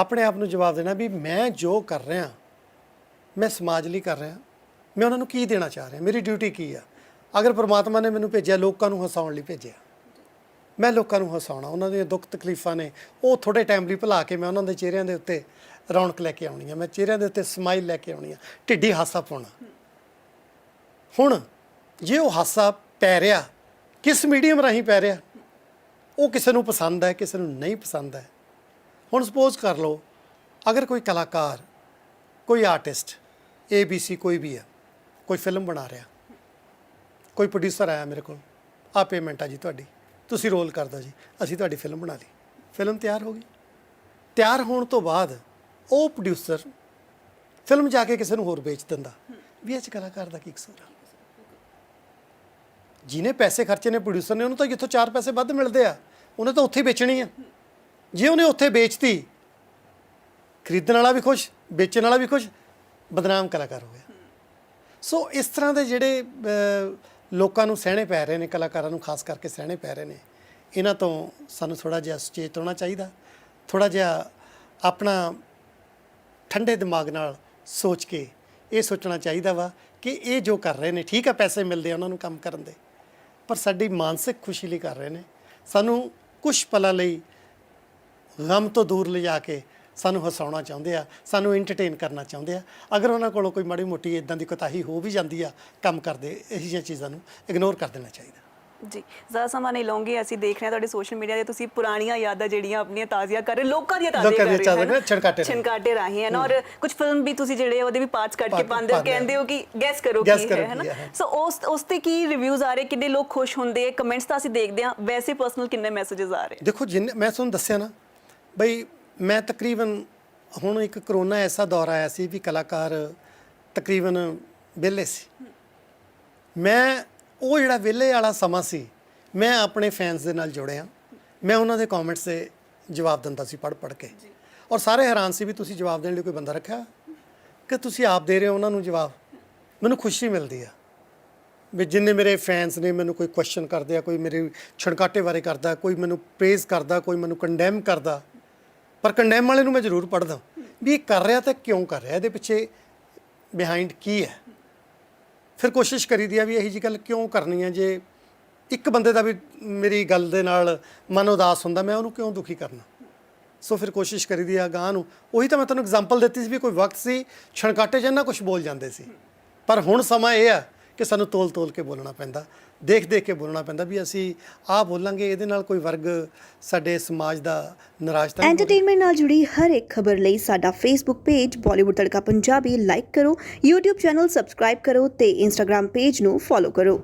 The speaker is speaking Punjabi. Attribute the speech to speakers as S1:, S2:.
S1: ਆਪਣੇ ਆਪ ਨੂੰ ਜਵਾਬ ਦੇਣਾ ਵੀ ਮੈਂ ਜੋ ਕਰ ਰਿਹਾ, ਮੈਂ ਸਮਾਜ ਲਈ ਕਰ ਰਿਹਾ, ਮੈਂ ਉਹਨਾਂ ਨੂੰ ਕੀ ਦੇਣਾ ਚਾਹ ਰਿਹਾ, ਮੇਰੀ ਡਿਊਟੀ ਕੀ ਆ? ਅਗਰ ਪ੍ਰਮਾਤਮਾ ਨੇ ਮੈਨੂੰ ਭੇਜਿਆ, ਲੋਕਾਂ ਨੂੰ ਹਸਾਉਣ ਲਈ ਭੇਜਿਆ। ਮੈਂ ਲੋਕਾਂ ਨੂੰ ਹਸਾਉਣਾ, ਉਹਨਾਂ ਦੀਆਂ ਦੁੱਖ ਤਕਲੀਫਾਂ ਨੇ, ਉਹ ਥੋੜੇ ਟਾਈਮ ਲਈ ਭੁਲਾ ਕੇ ਮੈਂ ਉਹਨਾਂ ਦੇ ਚਿਹਰਿਆਂ ਦੇ ਉੱਤੇ ਰੌਣਕ ਲੈ ਕੇ ਆਉਣੀ ਆ, ਮੈਂ ਚਿਹਰਿਆਂ ਦੇ ਉੱਤੇ ਸਮਾਈਲ ਲੈ ਕੇ ਆਉਣੀ ਆ, ਢਿੱਡੀ ਹਾਸਾ ਪਾਉਣਾ। ਹੁਣ ਜੇ ਉਹ ਹਾਸਾ ਪੈ ਰਿਹਾ, ਕਿਸ ਮੀਡੀਅਮ ਰਾਹੀਂ ਪੈ ਰਿਹਾ, ਉਹ ਕਿਸੇ ਨੂੰ ਪਸੰਦ ਹੈ, ਕਿਸੇ ਨੂੰ ਨਹੀਂ ਪਸੰਦ ਹੈ ਹੁਣ ਸਪੋਜ਼ ਕਰ ਲਓ, ਅਗਰ ਕੋਈ ਕਲਾਕਾਰ, ਕੋਈ ਆਰਟਿਸਟ ABC ਕੋਈ ਵੀ ਆ ਕੋਈ ਫਿਲਮ ਬਣਾ ਰਿਹਾ, ਕੋਈ ਪ੍ਰੋਡਿਊਸਰ ਆਇਆ ਮੇਰੇ ਕੋਲ ਆ ਪੇਮੈਂਟ ਆ ਜੀ ਤੁਹਾਡੀ, ਤੁਸੀਂ ਰੋਲ ਕਰਦਾ ਜੀ, ਅਸੀਂ ਤੁਹਾਡੀ ਫਿਲਮ ਬਣਾ ਲਈ ਫਿਲਮ ਤਿਆਰ ਹੋ ਗਈ। ਤਿਆਰ ਹੋਣ ਤੋਂ ਬਾਅਦ ਉਹ ਪ੍ਰੋਡਿਊਸਰ ਫਿਲਮ ਜਾ ਕੇ ਕਿਸੇ ਨੂੰ ਹੋਰ ਵੇਚ ਦਿੰਦਾ, ਵੀ ਇਹ 'ਚ ਕਲਾਕਾਰ ਦਾ ਕੀ ਕਸੂਰ ਆ? ਜਿਹਨੇ ਪੈਸੇ ਖਰਚੇ ਨੇ ਪ੍ਰੋਡਿਊਸਰ ਨੇ, ਉਹਨੂੰ ਤਾਂ ਜਿੱਥੋਂ ਚਾਰ ਪੈਸੇ ਵੱਧ ਮਿਲਦੇ ਆ, ਉਹਨੇ ਤਾਂ ਉੱਥੇ ਵੇਚਣੀ ਆ। ਜੇ ਉਹਨੇ ਉੱਥੇ ਵੇਚਤੀ, ਖਰੀਦਣ ਵਾਲਾ ਵੀ ਖੁਸ਼, ਵੇਚਣ ਵਾਲਾ ਵੀ ਖੁਸ਼, ਬਦਨਾਮ ਕਲਾਕਾਰ ਹੋ ਗਿਆ। ਸੋ ਇਸ ਤਰ੍ਹਾਂ ਦੇ ਜਿਹੜੇ ਲੋਕਾਂ ਨੂੰ ਸਹਿਣੇ ਪੈ ਰਹੇ ਨੇ, ਕਲਾਕਾਰਾਂ ਨੂੰ ਖਾਸ ਕਰਕੇ ਸਹਿਣੇ ਪੈ ਰਹੇ ਨੇ, ਇਹਨਾਂ ਤੋਂ ਸਾਨੂੰ ਥੋੜਾ ਜਿਹਾ ਸੁਚੇਤ ਹੋਣਾ ਚਾਹੀਦਾ ਥੋੜਾ ਜਿਹਾ ਆਪਣਾ ਠੰਡੇ ਦਿਮਾਗ ਨਾਲ ਸੋਚ ਕੇ ਇਹ ਸੋਚਣਾ ਚਾਹੀਦਾ ਵਾ ਕਿ ਇਹ ਜੋ ਕਰ ਰਹੇ ਨੇ, ਠੀਕ ਆ, ਪੈਸੇ ਮਿਲਦੇ ਆ ਉਹਨਾਂ ਨੂੰ ਕੰਮ ਕਰਨ ਦੇ, ਪਰ ਸਾਡੀ ਮਾਨਸਿਕ ਖੁਸ਼ੀ ਲਈ ਕਰ ਰਹੇ ਨੇ। ਸਾਨੂੰ ਕੁਝ ਪਲਾਂ ਲਈ ਗਮ ਤੋਂ ਦੂਰ ਲਿਜਾ ਕੇ ਸਾਨੂੰ ਹਸਾਉਣਾ ਚਾਹੁੰਦੇ ਆ ਸਾਨੂੰ ਐਂਟਰਟੇਨ ਕਰਨਾ ਚਾਹੁੰਦੇ ਆ। ਅਗਰ ਉਹਨਾਂ ਕੋਲੋਂ ਕੋਈ ਮਾੜੀ ਮੋਟੀ ਇਦਾਂ ਦੀ ਕੋਤਾਹੀ ਹੋ ਵੀ ਜਾਂਦੀ ਆ ਕੰਮ ਕਰਦੇ ਇਹੋ ਜਿਹੀਆਂ ਚੀਜ਼ਾਂ ਨੂੰ ਇਗਨੋਰ ਕਰ ਦੇਣਾ ਚਾਹੀਦਾ।
S2: ਜੀ ਜ਼ਿਆਦਾ ਸਮਾਂ ਨਹੀਂ ਲਵਾਂਗੇ ਅਸੀਂ ਦੇਖ ਰਹੇ ਹਾਂ ਤੁਹਾਡੇ ਸੋਸ਼ਲ ਮੀਡੀਆ ਤੇ ਤੁਸੀਂ ਪੁਰਾਣੀਆਂ ਯਾਦਾਂ ਜਿਹੜੀਆਂ ਆਪਣੀਆਂ ਤਾਜ਼ੀਆਂ ਕਰ ਰਹੇ ਲੋਕਾਂ ਦੀਆਂ ਤਾਜ਼ੀਆਂ ਕਰ ਰਹੇ ਹੋ?
S1: ਛਿਣਕਾਟੇ।
S2: ਛਿਣਕਾਟੇ ਰਾਹੀਂ ਹੈ ਨਾ? ਔਰ ਕੁਝ ਫਿਲਮ ਵੀ ਤੁਸੀਂ ਜਿਹੜੇ ਉਹਦੇ ਵੀ ਪਾਰਟਸ ਕੱਢ ਕੇ ਪਾਉਂਦੇ ਹੋ ਕਹਿੰਦੇ ਹੋ ਕਿ ਗੈਸ ਕਰੋ ਕੀ ਹੈ ਹੈ ਨਾ। ਸੋ ਉਸ ਉਸ ਤੇ ਕੀ ਰਿਵਿਊਜ਼ ਆ ਰਹੇ? ਕਿੰਨੇ ਲੋਕ ਖੁਸ਼ ਹੁੰਦੇ? ਕਮੈਂਟਸ ਤਾਂ ਅਸੀਂ ਦੇਖਦੇ ਹਾਂ ਵੈਸੇ ਪਰਸਨਲ ਕਿੰਨੇ ਮੈਸੇजेस ਆ ਰਹੇ?
S1: ਦੇਖੋ ਜਿੰਨੇ ਮੈਂ ਤੁਹਾਨੂੰ ਦੱਸਿਆ ਨਾ ਬਈ ਮੈਂ ਤਕਰੀਬਨ ਹੁਣ ਇੱਕ ਕਰੋਨਾ ਐਸਾ ਦੌਰ ਆਇਆ ਸੀ ਵੀ ਕਲਾਕਾਰ ਤਕਰੀਬਨ ਵਿਹਲੇ ਸੀ। ਮੈਂ ਉਹ ਜਿਹੜਾ ਵਿਹਲੇ ਵਾਲਾ ਸਮਾਂ ਸੀ ਮੈਂ ਆਪਣੇ ਫੈਨਸ ਦੇ ਨਾਲ ਜੁੜਿਆ। ਮੈਂ ਉਹਨਾਂ ਦੇ ਕਮੈਂਟਸ ਦੇ ਜਵਾਬ ਦਿੰਦਾ ਸੀ ਪੜ੍ਹ ਪੜ੍ਹ ਕੇ ਔਰ ਸਾਰੇ ਹੈਰਾਨ ਸੀ ਵੀ ਤੁਸੀਂ ਜਵਾਬ ਦੇਣ ਲਈ ਕੋਈ ਬੰਦਾ ਰੱਖਿਆ? ਕਿ ਤੁਸੀਂ ਆਪ ਦੇ ਰਹੇ ਹੋ ਉਹਨਾਂ ਨੂੰ ਜਵਾਬ? ਮੈਨੂੰ ਖੁਸ਼ੀ ਮਿਲਦੀ ਆ। ਵੀ ਜਿੰਨੇ ਮੇਰੇ ਫੈਨਸ ਨੇ ਮੈਨੂੰ ਕੋਈ ਕੁਐਸਚਨ ਕਰਦੇ ਆ ਕੋਈ ਮੇਰੇ ਛਣਕਾਟੇ ਬਾਰੇ ਕਰਦਾ ਕੋਈ ਮੈਨੂੰ ਪ੍ਰੇਜ਼ ਕਰਦਾ ਕੋਈ ਮੈਨੂੰ ਕੰਡੈਮ ਕਰਦਾ ਪਰ ਕੰਡੈਮ ਵਾਲੇ ਨੂੰ ਮੈਂ ਜ਼ਰੂਰ ਪੜ੍ਹਦਾ ਵੀ ਇਹ ਕਰ ਰਿਹਾ ਤਾਂ ਕਿਉਂ ਕਰ ਰਿਹਾ? ਇਹਦੇ ਪਿੱਛੇ ਬਿਹਾਈਂਡ ਕੀ ਹੈ? ਫਿਰ ਕੋਸ਼ਿਸ਼ ਕਰੀਦੀ ਆ ਵੀ ਇਹੀ ਜੀ ਗੱਲ ਕਿਉਂ ਕਰਨੀ ਹੈ? ਜੇ ਇੱਕ ਬੰਦੇ ਦਾ ਵੀ ਮੇਰੀ ਗੱਲ ਦੇ ਨਾਲ ਮਨ ਉਦਾਸ ਹੁੰਦਾ, ਮੈਂ ਉਹਨੂੰ ਕਿਉਂ ਦੁਖੀ ਕਰਨਾ? ਸੋ ਫਿਰ ਕੋਸ਼ਿਸ਼ ਕਰੀਦੀ ਆ ਗਾਂ ਨੂੰ। ਉਹੀ ਤਾਂ ਮੈਂ ਤੁਹਾਨੂੰ ਐਗਜ਼ਾਮਪਲ ਦਿੱਤੀ ਸੀ ਵੀ ਕੋਈ ਵਕਤ ਸੀ, ਛਣਕਾਟੇ ਜਿੰਨਾ ਕੁਝ ਬੋਲ ਜਾਂਦੇ ਸੀ। ਪਰ ਹੁਣ ਸਮਾਂ ਇਹ ਆ ਕਿ ਸਾਨੂੰ ਤੋਲ ਤੋਲ ਕੇ ਬੋਲਣਾ ਪੈਂਦਾ, ਦੇਖ ਦੇਖ ਕੇ ਬੋਲਣਾ ਪੈਂਦਾ ਵੀ ਅਸੀਂ ਆਹ ਬੋਲਾਂਗੇ, ਇਹਦੇ ਨਾਲ ਕੋਈ ਵਰਗ ਸਾਡੇ ਸਮਾਜ ਦਾ ਨਿਰਾਸ਼ ਤਾਂ
S3: ਐਂਟਰਟੇਨਮੈਂਟ ਨਾਲ ਜੁੜੀ ਹਰ ਇੱਕ ਖਬਰ ਲਈ ਸਾਡਾ Facebook page Bollywood Tadka Punjabi like ਕਰੋ, YouTube ਚੈਨਲ ਸਬਸਕ੍ਰਾਈਬ ਕਰੋ ਤੇ Instagram ਪੇਜ ਨੂੰ ਫੋਲੋ ਕਰੋ।